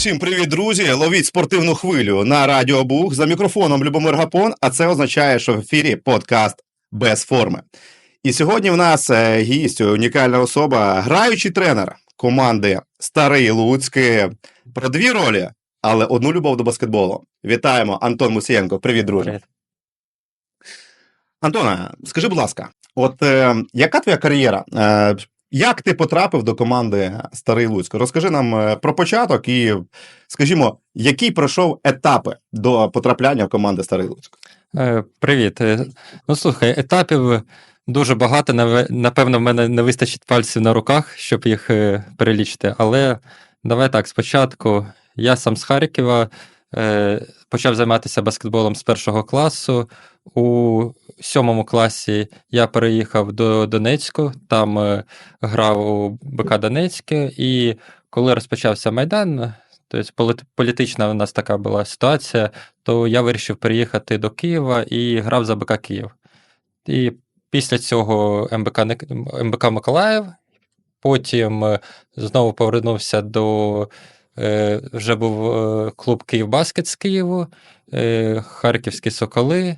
Усім привіт, друзі! Ловіть спортивну хвилю на Радіо Бух за мікрофоном Любомир Гапон, а це означає, що в ефірі подкаст без форми. І сьогодні в нас е, гість, унікальна особа, граючий тренер команди Старий Луцьк. Про дві ролі, але одну любов до баскетболу. Вітаємо, Антон Мусієнко. Привіт, друже. Антона, скажи, будь ласка, от е, яка твоя кар'єра? Е, як ти потрапив до команди Старий Луцьк? Розкажи нам е, про початок і, скажімо, які пройшов етапи до потрапляння в команди Старий Луцьк? Е, Привіт. Е, Ну слухай, етапів дуже багато. Напевно, в мене не вистачить пальців на руках, щоб їх перелічити. Але давай так, спочатку я сам з Харкова почав займатися баскетболом з першого класу. У сьомому класі я переїхав до Донецьку, там е, грав у БК Донецьке, і коли розпочався Майдан, тобто політична у нас така була ситуація, то я вирішив переїхати до Києва і грав за БК Київ. І після цього МБК, МБК Миколаїв, потім е, знову повернувся до. Е, Вже був е, клуб Київбаскет з Києву, е, Харківські Соколи.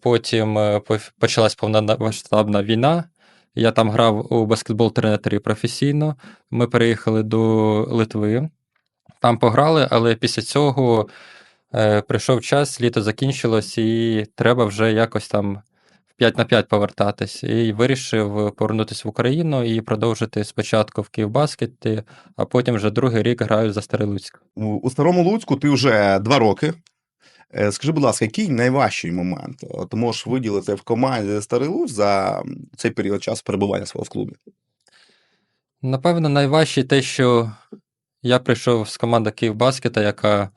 Потім почалась повномасштабна війна. Я там грав у баскетбол тренері професійно. Ми переїхали до Литви. Там пограли, але після цього прийшов час, літо закінчилось, і треба вже якось там 5 на 5 повертатись. І вирішив повернутися в Україну і продовжити спочатку в Київбаскеті, а потім вже другий рік граю за Старий Луцьк. У у Старому Луцьку ти вже два роки. Е, Скажи, будь ласка, який найважчий момент ти можеш виділити в команді Старий Луцьк за цей період часу перебування свого в клубі? Напевно, найважче те, що я прийшов з команди Київбаскета, яка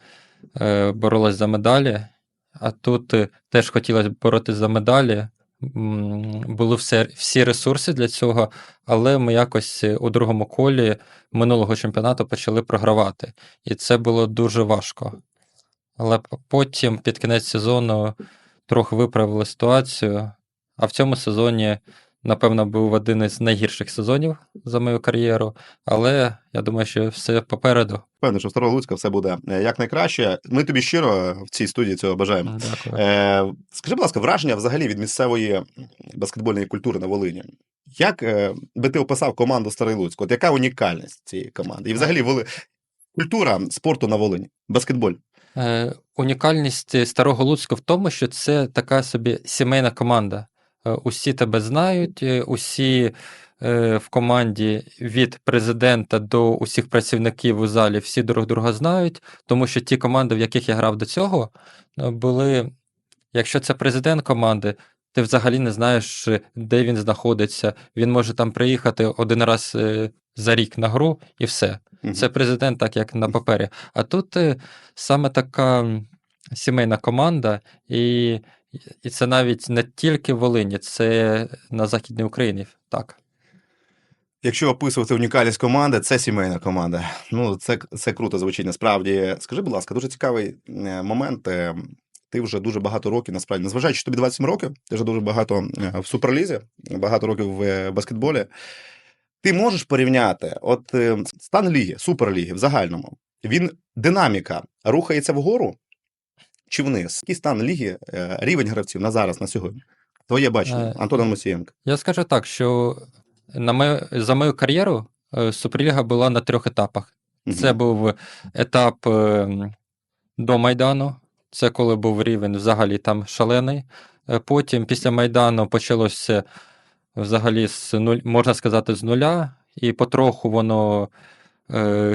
е, боролась за медалі, а тут е, теж хотілося боротися за медалі. Були все, всі ресурси для цього, але ми якось е, у другому колі минулого чемпіонату почали програвати. І це було дуже важко. Але потім, під кінець сезону, трохи виправили ситуацію. А в цьому сезоні, напевно, був один із найгірших сезонів за мою кар'єру. Але я думаю, що все попереду. Певно, що в Старого Луцька все буде е, якнайкраще. Ми тобі щиро в цій студії цього бажаємо. Дякую. Е, скажи, будь ласка, враження взагалі від місцевої баскетбольної культури на Волині. Як е, би ти описав команду Старий Луцьк? От яка унікальність цієї команди? І взагалі воли... культура спорту на Волині, баскетболь. Е, унікальність Старого Луцька в тому, що це така собі сімейна команда. Е, усі тебе знають, е, усі е, в команді від президента до усіх працівників у залі, всі друг друга знають, тому що ті команди, в яких я грав до цього, були. Якщо це президент команди, ти взагалі не знаєш, де він знаходиться. Він може там приїхати один раз за рік на гру і все. Це президент, так як на папері. А тут саме така сімейна команда, і, і це навіть не тільки в Волині, це на Західній Україні. Так. Якщо описувати унікальність команди, це сімейна команда. Ну, це, це круто звучить насправді. Скажи, будь ласка, дуже цікавий е, момент. Е, Ти вже дуже багато років, насправді, незважаючи, що тобі 27 років, ти вже дуже багато е, в суперлізі, багато років в баскетболі. Ти можеш порівняти от стан ліги, суперліги в загальному. Він динаміка рухається вгору чи вниз? Який стан ліги, е, рівень гравців на зараз, на сьогодні? Твоє бачення, Е, Антона Мусієнка. Я скажу так, що на мою, за мою кар'єру е, Суперліга була на трьох етапах. Це був етап до Майдану, це коли був рівень взагалі там шалений. Потім, після Майдану, почалося взагалі з нуль, можна сказати, з нуля, і потроху воно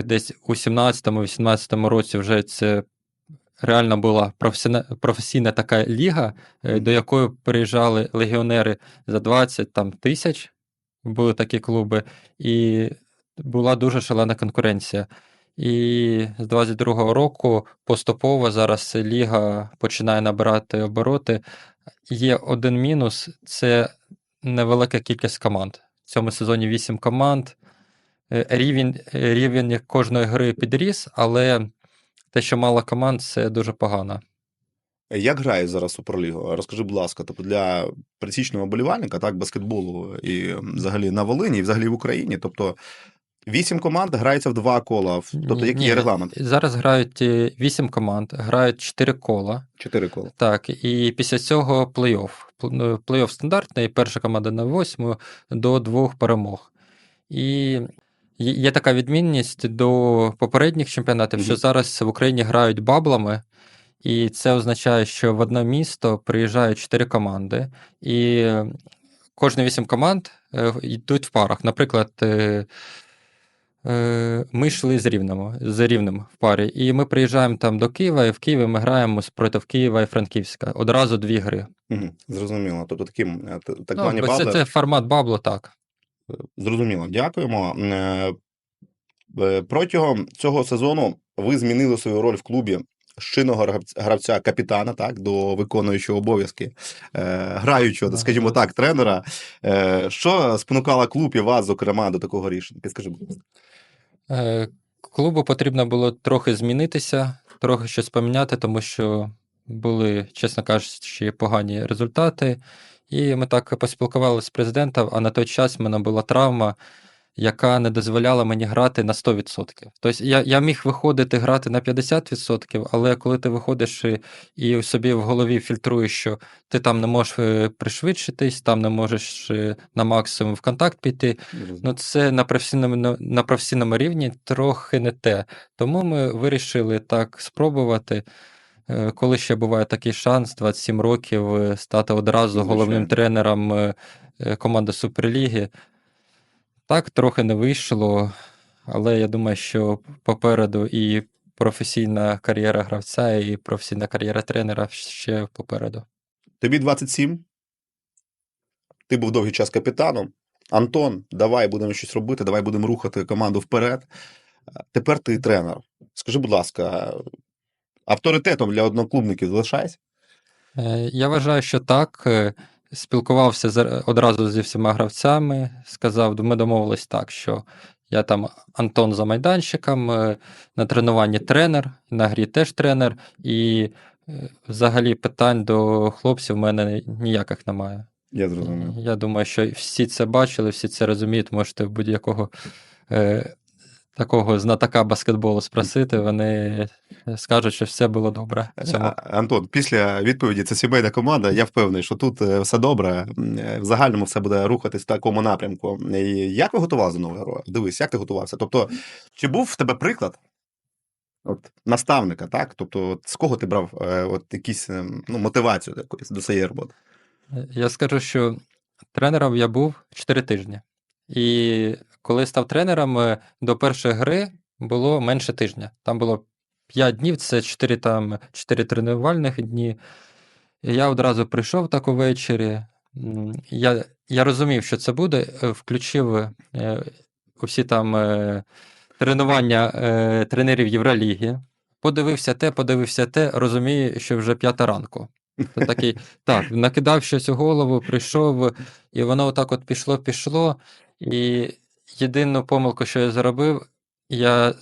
десь у 17-18 році вже це реально була професійна, професійна така ліга, е, до якої приїжджали легіонери за 20 там, тисяч. Були такі клуби, і була дуже шалена конкуренція. І з 22-го року поступово зараз ліга починає набирати обороти. Є один мінус це невелика кількість команд. В цьому сезоні 8 команд. Е, Рівень, рівень кожної гри підріс, але те, що мало команд, це дуже погано. Як грає зараз Суперлігу? Розкажи, будь ласка, тобто для пересічного болівальника, так, баскетболу і взагалі на Волині, і взагалі в Україні. Тобто Вісім команд граються в два кола. Тобто, який є регламент? Зараз грають е, 8 команд, грають 4 кола. Чотири кола. Так, і після цього плей-офф. Ну, Плей-офф стандартний, перша команда на восьму до двох перемог. І є така відмінність до попередніх чемпіонатів, що зараз в Україні грають баблами, і це означає, що в одне місто приїжджають чотири команди, і кожні вісім команд е, йдуть в парах. Наприклад, е, е, ми йшли з Рівнем, з Рівнем в парі, і ми приїжджаємо там до Києва, і в Києві ми граємо проти Києва і Франківська. Одразу дві гри. Угу. Зрозуміло. Тобто таким е, т- так Ну, звані бо це, це формат бабло, так. Зрозуміло, дякуємо. Е, е, Протягом цього сезону ви змінили свою роль в клубі з чинного гравця- капітана, так, до виконуючого обов'язки, е, граючого, скажімо так, тренера. Що спонукало клуб і вас, зокрема, до такого рішення? Підскажи, будь ласка. Клубу потрібно було трохи змінитися, трохи щось поміняти, тому що були, чесно кажучи, погані результати. І ми так поспілкувалися з президентом, а на той час в мене була травма, яка не дозволяла мені грати на 100%. Тобто я, я міг виходити грати на 50%, але коли ти виходиш і, і собі в голові фільтруєш, що ти там не можеш е, пришвидшитись, там не можеш е, на максимум в контакт піти, Ну, це на професійному, на професійному рівні трохи не те. Тому ми вирішили так спробувати. Е, Коли ще буває такий шанс, 27 років, е, стати одразу головним тренером е, команди Суперліги. Так, трохи не вийшло, але я думаю, що попереду і професійна кар'єра гравця, і професійна кар'єра тренера ще попереду. Тобі 27. Ти був довгий час капітаном. Антон, давай будемо щось робити, давай будемо рухати команду вперед. Тепер ти тренер. Скажи, будь ласка, авторитетом для одноклубників залишайся? Е, Я вважаю, що так. Е, Спілкувався одразу зі всіма гравцями. Сказав, ми домовились так, що я там Антон за майданчиком, е, на тренуванні тренер, на грі теж тренер, і взагалі питань до хлопців в мене ніяких немає. Я зрозумів. Я думаю, що всі це бачили, всі це розуміють. Можете в будь-якого е, такого знатока баскетболу спросити, вони скажуть, що все було добре. цьому. Антон, після відповіді це сімейна команда. Я впевнений, що тут е, все добре. Е, В загальному все буде рухатись в такому напрямку. І як ви готувалися до нового героя? Дивись, як ти готувався? Тобто, чи був в тебе приклад от, наставника, так? Тобто, от, з кого ти брав е, от, якісь е, ну, мотивацію якоїсь до цієї роботи? Я скажу, що тренером я був 4 тижні. І коли став тренером, е, до першої гри було менше тижня. Там було 5 днів, це 4, там, 4 тренувальних дні. Я одразу прийшов так увечері. Я, я розумів, що це буде, е, включив е, усі там тренування тренерів Євроліги. Подивився те, подивився те, розумію, що вже п'ята ранку. То такий, так, накидав щось у голову, прийшов, і воно отак от пішло, пішло. І єдину помилку, що я зробив, я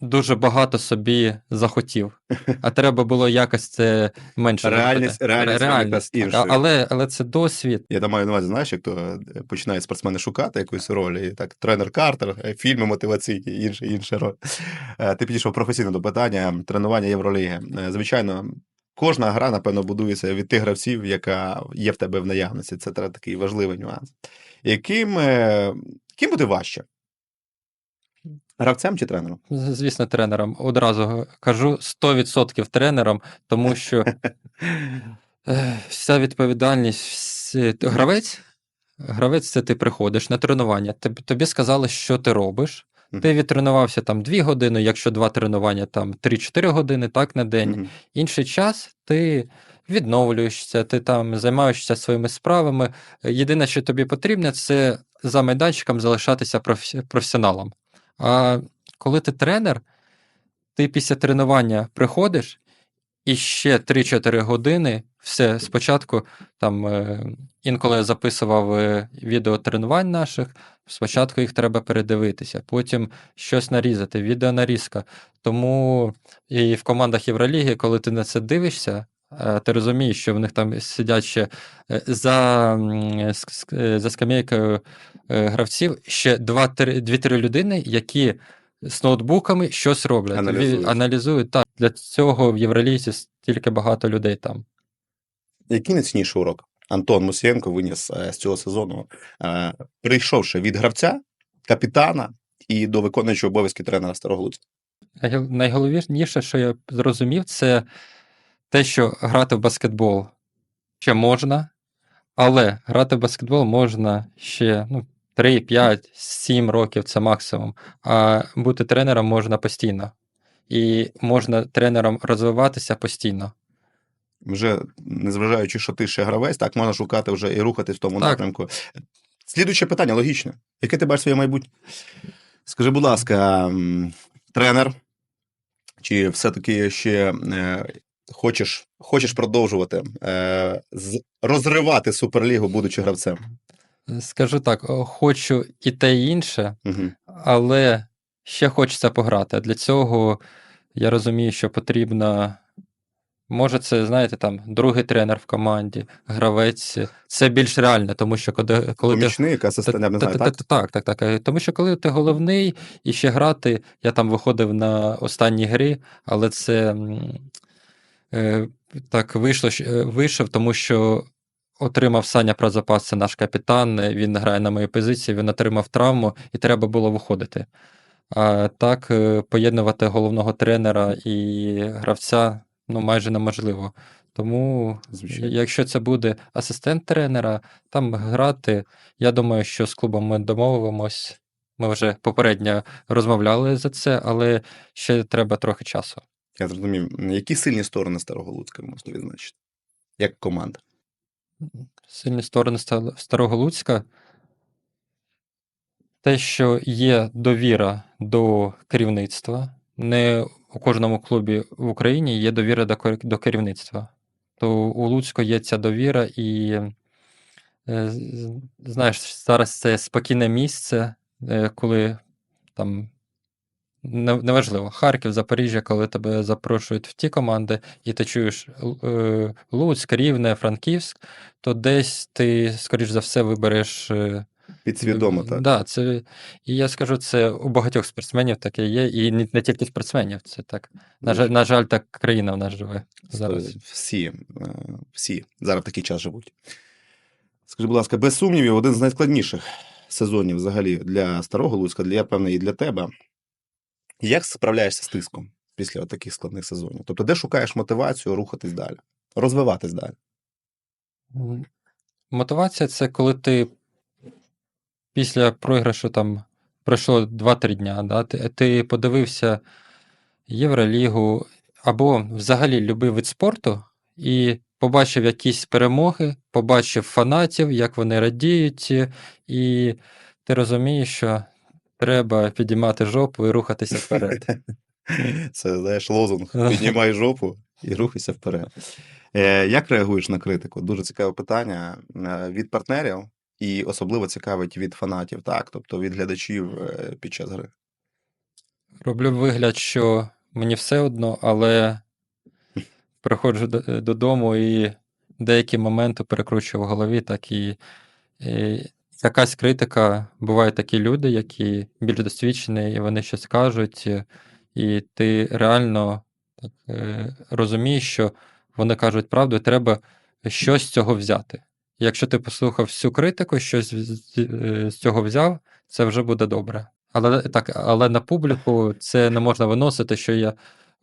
дуже багато собі захотів. А треба було якось це менше. Реальність- реальність Ре- якась так, інша. Але, але це досвід. Я там маю на увазі, знаєш, як то е, починають спортсмени шукати якусь роль, і так, тренер Картер, е, фільми мотиваційні, інша, інша роль. Е, Ти підійшов професійно до питання тренування Євроліги. Звичайно, кожна гра, напевно, будується від тих гравців, яка є в тебе в наявності. Це такий важливий нюанс. Яким, ким буде важче? Гравцем чи тренером? Звісно, тренером. Одразу кажу 100% тренером, тому що вся відповідальність, всі... гравець. Гравець це ти приходиш на тренування. Тобі, сказали, що ти робиш. Ти відтренувався там 2 години, якщо два тренування, там 3-4 години так на день. Інший час ти відновлюєшся, ти там займаєшся своїми справами. Єдине, що тобі потрібно, це за майданчиком залишатися професіоналом. А коли ти тренер, ти після тренування приходиш і ще 3-4 години. Все спочатку, там е, інколи я записував е, відео тренувань наших. Спочатку їх треба передивитися, потім щось нарізати, відеонарізка. Тому і в командах Євроліги, коли ти на це дивишся, Ти розумієш, що в них там сидять ще е, за, е, за скамейкою е, гравців ще 2-3 людини, які з ноутбуками щось роблять. Аналізують. аналізують. Так, для цього в Євролізі стільки багато людей там. Який найцінніший урок Антон Мусієнко виніс е, з цього сезону, е, прийшовши від гравця, капітана і до виконуючого обов'язки тренера Старого Луцька? Найголовніше, що я зрозумів, це те, що грати в баскетбол ще можна, але грати в баскетбол можна ще ну, 3, 5, 7 років це максимум. А бути тренером можна постійно. І можна тренером розвиватися постійно. Вже незважаючи, що ти ще гравець, так можна шукати вже і рухатись в тому Так. напрямку. Слідуюче питання логічне. Яке ти бачиш своє майбутнє? Скажи, будь ласка, тренер, чи все-таки ще е, хочеш, хочеш продовжувати е, розривати суперлігу, будучи гравцем? Скажу так, хочу і те, і інше, Угу. але ще хочеться пограти. Для цього я розумію, що потрібно. Може, це, знаєте, там другий тренер в команді, гравець. Це більш реально, тому що коли, коли ти Помічник, так? та- Так, так, так. Е, Тому що коли ти головний і ще грати, я там виходив на останній грі, але це так вийшло, е, вийшов, тому що отримав Саня Празапас, це наш капітан. е, Він грає на моїй позиції, він отримав травму, і треба було виходити. А так, е, поєднувати головного тренера і гравця ну, майже неможливо. Тому, Звичайно. якщо це буде асистент тренера, там грати, я думаю, що з клубом ми домовимось. Ми вже попередньо розмовляли за це, але ще треба трохи часу. Я зрозумів. Які сильні сторони Старого Луцька можете відзначити? Як команда? Сильні сторони Старого Луцька. Те, що є довіра до керівництва. Не у кожному клубі в Україні є довіра до, керівництва. То у Луцьку є ця довіра, і е, знаєш, зараз це спокійне місце, е, коли там неважливо, Харків, Запоріжжя, коли тебе запрошують в ті команди, і ти чуєш е, Луцьк, Рівне, Франківськ, то десь ти, скоріш за все, вибереш. е, Підсвідомо, так? Да, це, і я скажу, це у багатьох спортсменів таке є, і не, не тільки спортсменів, це так. На жаль, на жаль, так країна в нас живе зараз. Всі, е, всі зараз в такий час живуть. Скажи, будь ласка, без сумнівів, один з найскладніших сезонів взагалі для Старого Луцька, для я певне, і для тебе. Як справляєшся з тиском після таких складних сезонів? Тобто, де шукаєш мотивацію рухатись далі, розвиватись далі? Мотивація це коли ти після програшу там пройшло 2-3 дня, да, ти, ти подивився Євролігу або взагалі любий вид спорту і побачив якісь перемоги, побачив фанатів, як вони радіють, і ти розумієш, що треба підіймати жопу і рухатися вперед. Це, знаєш, лозунг. Піднімай жопу і рухайся вперед. Е, Як реагуєш на критику? Дуже цікаве питання е, від партнерів, і особливо цікавить від фанатів, так, тобто від глядачів е, під час гри. Роблю вигляд, що мені все одно, але приходжу додому і деякі моменти перекручую в голові, так і, і якась критика. Бувають такі люди, які більш досвідчені, і вони щось кажуть, і ти реально так, е, розумієш, що вони кажуть правду, і треба щось з цього взяти. Якщо ти послухав всю критику, щось з, е, цього взяв, це вже буде добре. Але так, але на публіку це не можна виносити, що я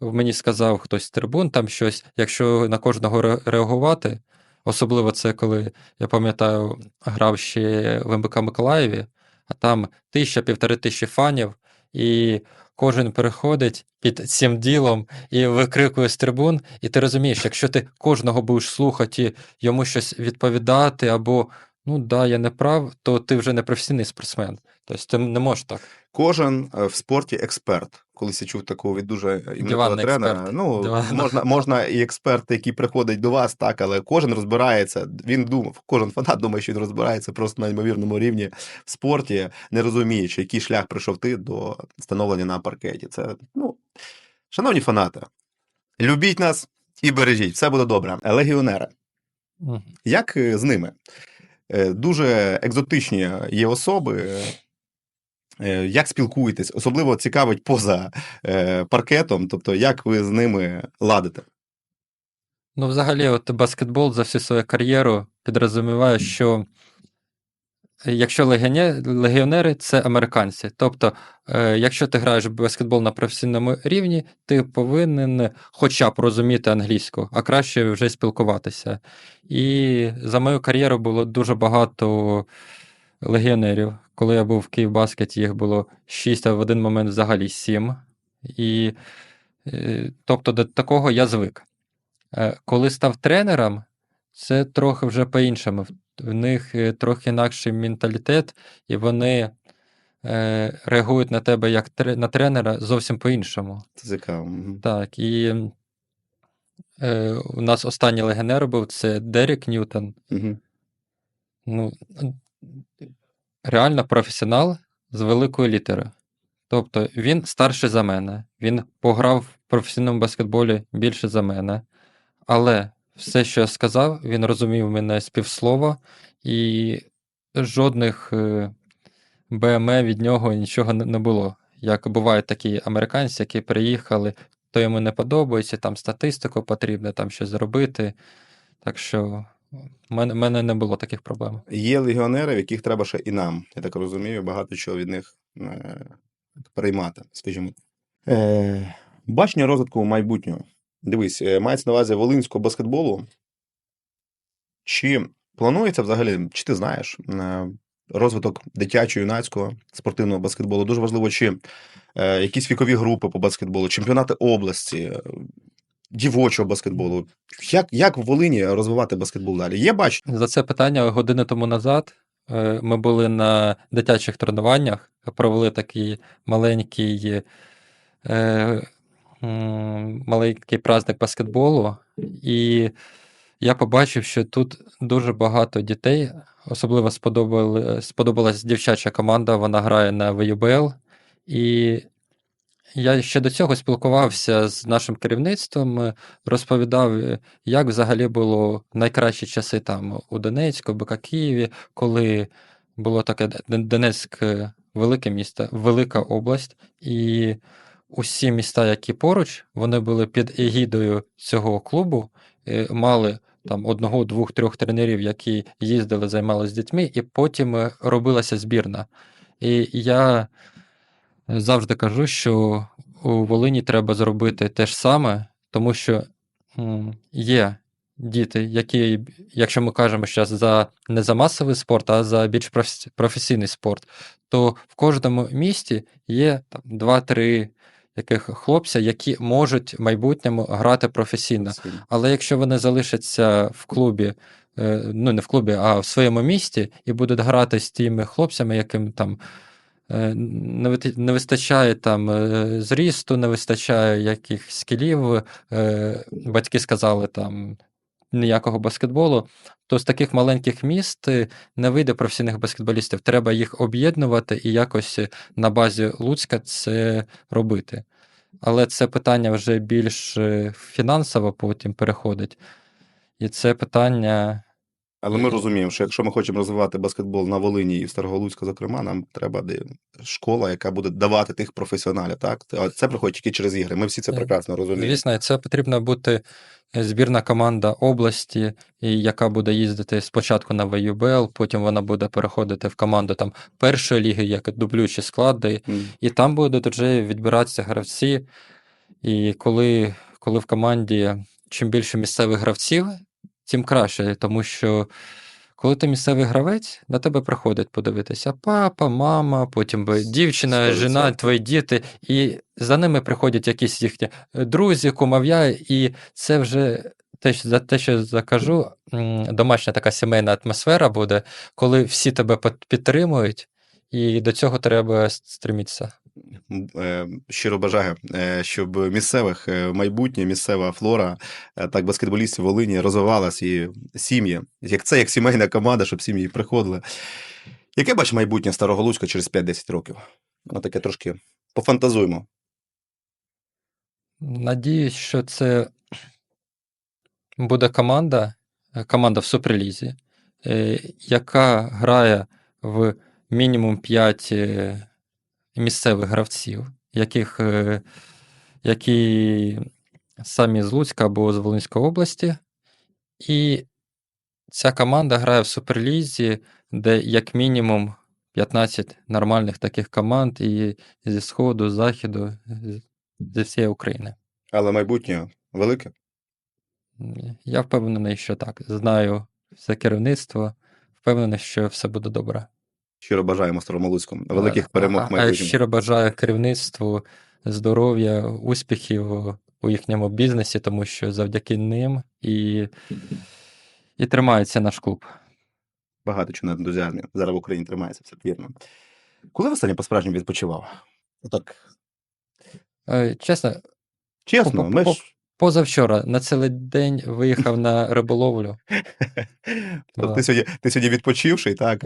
мені сказав хтось з трибун там щось. Якщо на кожного реагувати, особливо це коли я пам'ятаю, грав ще в МБК Миколаєві, а там тисяча, півтори тисячі фанів, і кожен переходить під цим ділом і викрикує з трибун, і ти розумієш, якщо ти кожного будеш слухати і йому щось відповідати, або ну да, я не прав, то ти вже не професійний спортсмен. Тобто ти не можеш так. Кожен е, в спорті експерт. Колись я чув такого від дуже Диванний тренера. експерт. Ну, можна, можна і експерт, який приходить до вас, так, але кожен розбирається. Він думав, кожен фанат думає, що він розбирається просто на ймовірному рівні в спорті, не розуміючи, який шлях прийшов ти до становлення на паркеті. Це, ну, шановні фанати, любіть нас І бережіть, все буде добре. Легіонери. Мгм. Як е, з ними? Е, Дуже екзотичні є особи. Е, Як спілкуєтесь? Особливо цікавить поза е, паркетом, тобто як ви з ними ладите? Ну, взагалі, от баскетбол за всю свою кар'єру підрозуміває, що якщо легіонери це американці. Тобто, е, якщо ти граєш в баскетбол на професійному рівні, ти повинен хоча б розуміти англійську, а краще вже спілкуватися. І за мою кар'єру було дуже багато легіонерів. Коли я був в Київбаскеті, їх було 6, а в один момент взагалі 7. І, е, тобто до такого я звик. Е, Коли став тренером, це трохи вже по-іншому. В- них е, трохи інакший менталітет, і вони реагують на тебе як на тренера зовсім по-іншому. Це цікаво. Так, і у нас останній легіонер був це Дерек Ньютон. Мгм. Ну, реально професіонал з великої літери. Тобто він старший за мене, він пограв в професійному баскетболі більше за мене. Але все, що я сказав, він розумів мене з півслова, і жодних е, БМЕ від нього нічого не було. Як бувають такі американці, які приїхали, то йому не подобається, там статистику потрібно, там щось зробити. Так що в мене, мене не було таких проблем. Є легіонери, в яких треба ще і нам, я так розумію, багато чого від них е, переймати, скажімо. Е, бачення розвитку майбутнього. Дивись, е, мається на увазі волинського баскетболу. Чи планується взагалі, чи ти знаєш, е, розвиток дитячо-юнацького спортивного баскетболу? Дуже важливо, чи е, якісь вікові групи по баскетболу, чемпіонати області, дівочого баскетболу. Як, як в Волині розвивати баскетбол далі? Є бачення? За це питання години тому назад е, ми були на дитячих тренуваннях, провели такий маленький, е, маленький праздник баскетболу, і я побачив, що тут дуже багато дітей. Особливо сподобали, сподобалась дівчача команда, вона грає на ВЮБЛ. І я ще до цього спілкувався з нашим керівництвом, е, розповідав, е, як взагалі було найкращі часи там у Донецьку, БК Києві, коли було таке Донецьк е, велике місто, велика область, і усі міста, які поруч, вони були під егідою цього клубу, мали там одного, двох, трьох тренерів, які їздили, займалися дітьми, і потім робилася збірна. І я завжди кажу, що у Волині треба зробити те ж саме, тому що є діти, які, якщо ми кажемо зараз за не за масовий спорт, а за більш професійний спорт, то в кожному місті є там, два-три яких хлопця, які можуть в майбутньому грати професійно. Але якщо вони залишаться в клубі, е, ну не в клубі, а в своєму місті, і будуть грати з тими хлопцями, яким там не вистачає там е, зрісту, не вистачає якихось скілів, е, батьки сказали там. Ніякого баскетболу, то з таких маленьких міст е, не вийде професійних баскетболістів. Треба їх об'єднувати і якось на базі Луцька це робити. Але це питання вже більш е, фінансово потім переходить. І це питання. Але ми розуміємо, що якщо ми хочемо розвивати баскетбол на Волині і в Староголуцьку, зокрема, нам треба де- школа, яка буде давати тих професіоналів. Так, це приходить тільки через ігри. Ми всі це Е, прекрасно розуміємо. Звісно, це потрібна бути е, збірна команда області, яка буде їздити спочатку на ВЮБЛ, потім вона буде переходити в команду там першої ліги, як дублюючі склади, М. і там будуть вже відбиратися гравці. І коли, коли в команді чим більше місцевих гравців, тим краще, тому що коли ти місцевий гравець, до тебе приходять подивитися папа, мама, потім дівчина, жена, твої діти, і за ними приходять якісь їхні е, друзі, кумов'я, і це вже те, за те, що закажу, домашня така сімейна атмосфера буде, коли всі тебе під- підтримують, і до цього треба стремитися. Е, Щиро бажаю, е, щоб місцевих е, майбутнє, місцева флора, так баскетболістів Волині розвивалась і сім'ї. Як це як сімейна команда, щоб сім'ї приходили. Яке бачиш майбутнє Староголуцька через 5-10 років? Ну, таке трошки пофантазуємо. Надіюсь, що це буде команда, команда в Суперлізі, яка грає в мінімум 5 місцевих гравців, яких, е, які самі з Луцька або з Волинської області. І ця команда грає в Суперлізі, де як мінімум 15 нормальних таких команд і зі Сходу, з Західу, зі всієї України. Але майбутнє велике. Я впевнений, що так. Знаю все керівництво, впевнений, що все буде добре. Щиро бажаємо Старому Луцьку. Великих А- перемог а, майбутньому. щиро бажаю керівництву здоров'я, успіхів у їхньому бізнесі, тому що завдяки ним і, і тримається наш клуб. Багато чого на ентузіазмі. Зараз в Україні тримається все вірно. Коли ви останнє по-справжньому відпочивав? Отак. Е, Чесно, Чесно, ми ж. позавчора на цілий день виїхав на риболовлю. Тобто ти сьогодні, ти сьогодні відпочивший, так?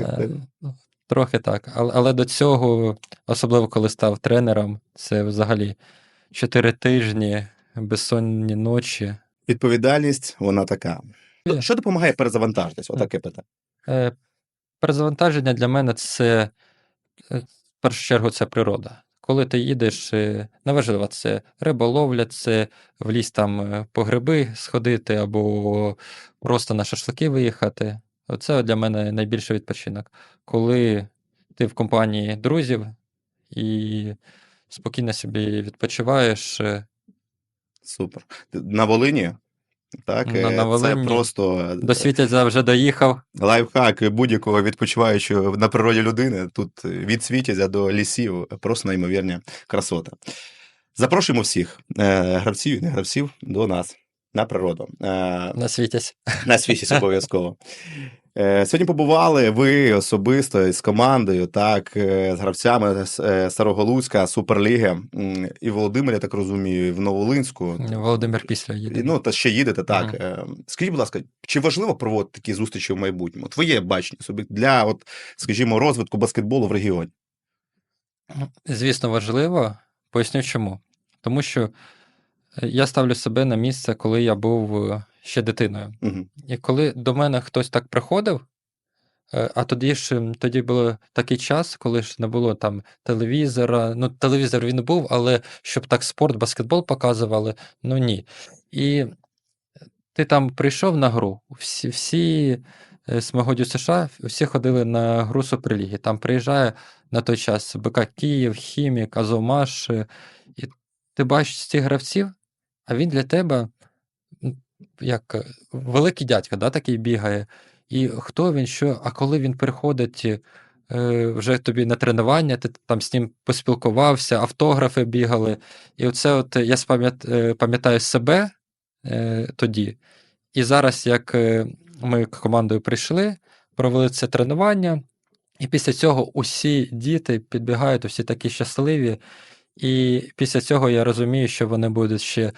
Трохи так. Але, але до цього, особливо коли став тренером, це взагалі 4 тижні, безсонні ночі. Відповідальність, вона така. Е. Що допомагає перезавантажитись? Отаке питання. Е, Перезавантаження для мене це е, в першу чергу це природа. Коли ти їдеш, е, неважливо, це риболовля, це в ліс там е, по гриби сходити або просто на шашлики виїхати. Це для мене найбільший відпочинок. Коли ти в компанії друзів і спокійно собі відпочиваєш. е, Супер. На Волині, так, На- на е, Волині. це просто До Світязя вже доїхав. лайфхак будь-якого відпочиваючого на природі людини. Тут від світязя до лісів просто неймовірні красоти. Запрошуємо всіх е, гравців і не гравців до нас на природу. Е, На Світязь. на світі обов'язково. Е, Сьогодні побували ви особисто з командою, так, е, з гравцями з е, Старого Луцька, Суперліги і в Володимирі, я так розумію, і в Новолинську. Володимир після їде. Ну, та ще їдете, так. Е, Скажіть, будь ласка, чи важливо проводити такі зустрічі в майбутньому? Твоє бачення собі для, от, скажімо, розвитку баскетболу в регіоні? Звісно, важливо. Поясню чому. Тому що я ставлю себе на місце, коли я був е, ще дитиною. Угу. І коли до мене хтось так приходив, е, а тоді ж тоді був такий час, коли ж не було там телевізора. Ну, телевізор він був, але щоб так спорт, баскетбол показували, ну ні. І ти там прийшов на гру, всі, всі е, з могодю США, всі ходили на гру Суперліги. Там приїжджає на той час БК Київ, Хімік, Азовмаш, е, і ти бачиш цих гравців, а він для тебе як е, великий дядько, да, такий бігає. І хто він, що, а коли він приходить е, вже тобі на тренування, ти там з ним поспілкувався, автографи бігали. І оце от я е, пам'ятаю себе е, тоді. І зараз, як е, ми командою прийшли, провели це тренування, і після цього усі діти підбігають, усі такі щасливі. І після цього я розумію, що вони будуть ще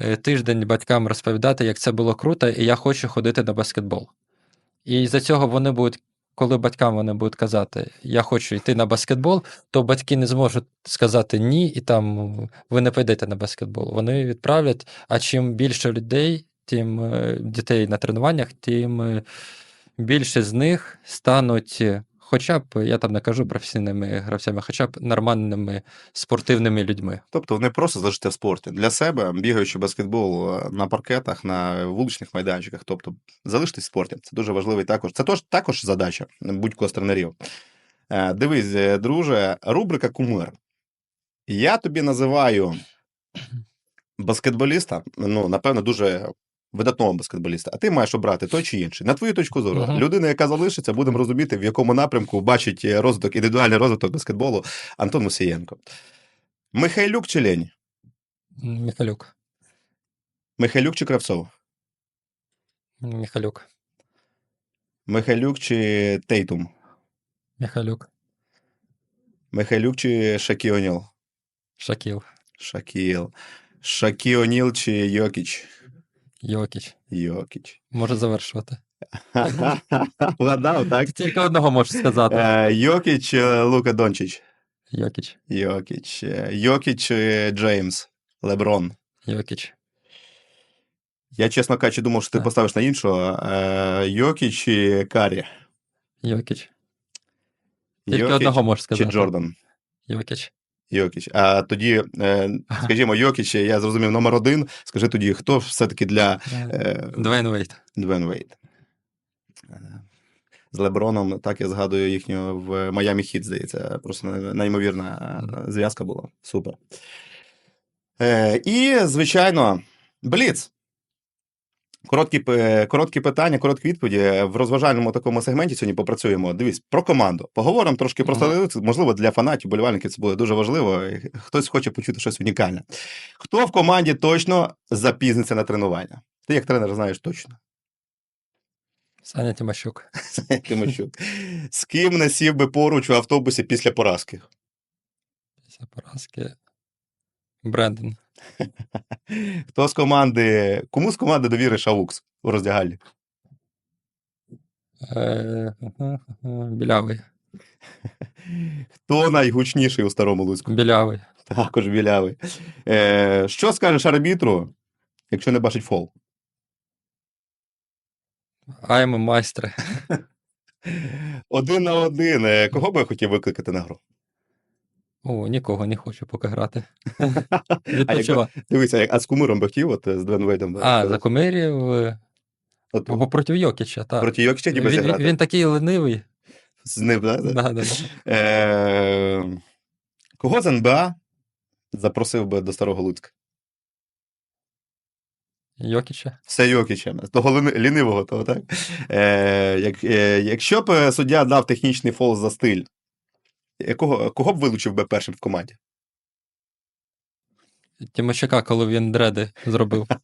е, тиждень батькам розповідати, як це було круто, і я хочу ходити на баскетбол. І за цього вони будуть, коли батькам вони будуть казати, я хочу йти на баскетбол, то батьки не зможуть сказати ні, і там ви не підете на баскетбол. Вони відправлять, а чим більше людей, тим е, дітей на тренуваннях, тим е, більше з них стануть. Хоча б, я там не кажу професійними гравцями, хоча б нормальними спортивними людьми. Тобто не просто залишити в спорті. Для себе, бігаючи баскетбол е, на паркетах, на вуличних майданчиках, тобто залишитись в спорті. Це дуже важливий також. Це тож, також задача будь-кого з тренерів. Е, Дивись, е, друже, рубрика Кумир. Я тобі називаю баскетболіста, ну, напевно, дуже видатного баскетболіста, а ти маєш обрати той чи інший. На твою точку зору, Мгм. людина, яка залишиться, будемо розуміти, в якому напрямку бачить е, розвиток, індивідуальний розвиток баскетболу Антон Мусієнко. Михайлюк чи Лень? Міхалюк. Михайлюк чи Кравцов? Міхалюк. Михайлюк чи Тейтум? Міхалюк. Михайлюк чи Шакіоніл? Шакіл. Шакіл. Шакіоніл чи Йокіч? Йокіч. Йокіч. Може завершувати. Вгадав, так? Тільки одного можу сказати. Е, Йокіч Лука Дончич? Йокіч. Йокіч. Е, Йокіч Джеймс? Леброн. Йокіч. Я, чесно кажучи, думав, що ти Так. поставиш на іншого. Е, Йокі чи Карі? Йокіч. Тільки Йокіч одного можеш чи сказати. Джордан? Йокіч. Йокіч. А тоді, е, скажімо, Йокіч, я зрозумів, номер один. Скажи тоді, хто все-таки для Двен Вейт. Двен Вейт? Е, З Леброном, так я згадую їхню в Майамі Хіт, здається. Просто неймовірна е, зв'язка була. Супер. Е, і, звичайно, Бліц. Короткі, короткі питання, короткі відповіді. В розважальному такому сегменті сьогодні попрацюємо. Дивись, про команду. Поговоримо трошки про Ага. стадіон. Можливо, для фанатів, болівальників це буде дуже важливо. Хтось хоче почути щось унікальне. Хто в команді точно запізниться на тренування? Ти як тренер знаєш точно. Саня Тимощук. Тимощук. З ким не сів би поруч у автобусі після поразки? Після поразки. Брендон. Хто з команди, кому з команди довіриш Аукс у роздягальні? Е, Білявий. Хто найгучніший у старому Луцьку? Білявий. Також білявий. Е, що скажеш арбітру, якщо не бачить фол? Айме майстре. Один на один. Е, Кого би я хотів викликати на гру? О, нікого не хочу поки грати. А, Дивися, а з кумиром би хотів, от з Двен Вейдом. А, за е, От, Або проти Йокіча, так. проти Йокіча ніби він, зіграти. він такий ленивий. З ним? Да, да, да. Е, кого з НБА запросив би до Старого Луцька? Йокіча. Все Йокіча. Того лінивого, того, так? Е, як, е, якщо б е, суддя дав технічний фол за стиль, якого, кого б вилучив би першим в команді? Тимощака, коли він дреди зробив.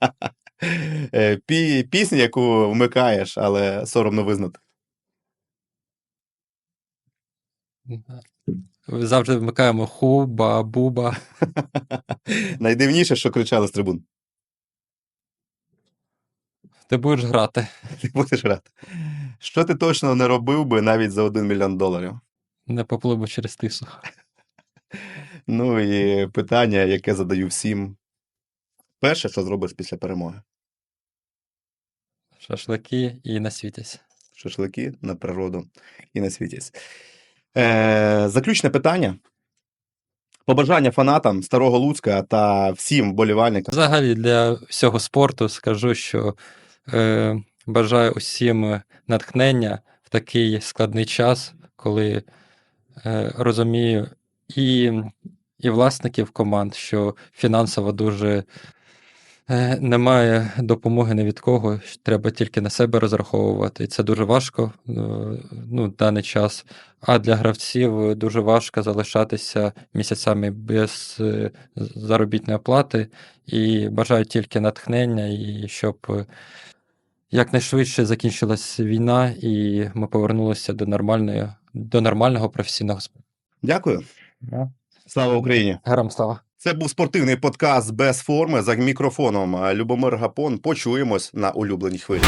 Е, пісню, яку вмикаєш, але соромно визнати. Завжди вмикаємо хуба, буба. Найдивніше, що кричали з трибун. Ти будеш грати. Ти будеш грати. Що ти точно не робив би навіть за 1 мільйон доларів? Не поплив би через тису. Ну і питання, яке задаю всім. Перше, що зробиш після перемоги? Шашлики і насвітясь. Шашлики на природу і на світі. Е, заключне питання. Побажання фанатам Старого Луцька та всім болівальникам. Взагалі для всього спорту скажу, що е, бажаю усім натхнення в такий складний час, коли розумію і, і власників команд, що фінансово дуже е, немає допомоги ні від кого, треба тільки на себе розраховувати. І це дуже важко е, ну, в даний час. А для гравців дуже важко залишатися місяцями без е, заробітної плати. І бажаю тільки натхнення, і щоб е, якнайшвидше закінчилась війна, і ми повернулися до нормальної, до нормального професійного спорту. Дякую. Слава Україні! Герам слава! Це був спортивний подкаст без форми за мікрофоном. Любомир Гапон. Почуємось на улюбленій хвилі.